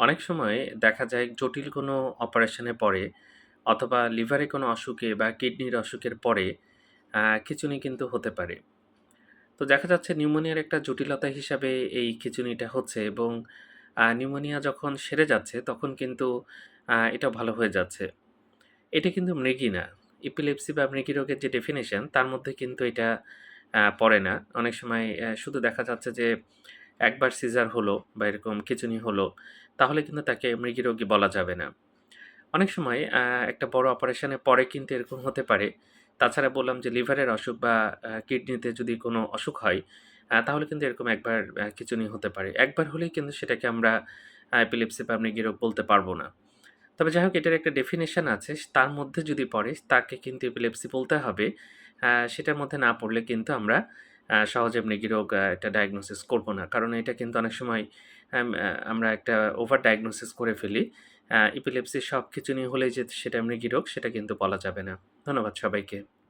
অনেক সময় দেখা যায় জটিল কোনো অপারেশনে পরে অথবা লিভারে কোনো অসুখে বা কিডনির অসুখের পরে খিচুনি কিন্তু হতে পারে। তো দেখা যাচ্ছে নিউমোনিয়ার একটা জটিলতা হিসাবে এই খিচুনিটা হচ্ছে এবং নিউমোনিয়া যখন সেরে যাচ্ছে তখন কিন্তু এটা ভালো হয়ে যাচ্ছে। এটা কিন্তু মৃগী না। এপিলেপসি বা মৃগী রোগের যে ডেফিনিশন তার মধ্যে কিন্তু এটা পড়ে না। অনেক সময় শুধু দেখা যাচ্ছে যে একবার সিজার হলো বা এরকম খিঁচুনি হলো, তাহলে কিন্তু তাকে মৃগী রোগী বলা যাবে না। অনেক সময় একটা বড় অপারেশনের পরে কিন্তু এরকম হতে পারে। তাছাড়া বললাম যে লিভারের অসুখ বা কিডনিতে যদি কোনো অসুখ হয়, তাহলে কিন্তু এরকম একবার খিঁচুনি হতে পারে। একবার হলেই কিন্তু সেটাকে আমরা আ বা মৃগী রোগ বলতে পারব না। তবে যাই হোক এটার একটা ডেফিনেশান আছে। তার মধ্যে যদি পড়ে তাকে কিন্তু এপিলেপসি বলতে হবে। সেটার মধ্যে না পড়লে কিন্তু আমরা সহজে মৃগী রোগ একটা এটা ডায়াগনোসিস করব না। কারণ এটা কিন্তু অনেক সময় আমরা একটা ওভার ডায়াগনোসিস করে ফেলি। ইপিলেপসি সব কিছু নিয়ে হলে যে সেটা মৃগী রোগ সেটা কিন্তু বলা যাবে না। ধন্যবাদ সবাইকে।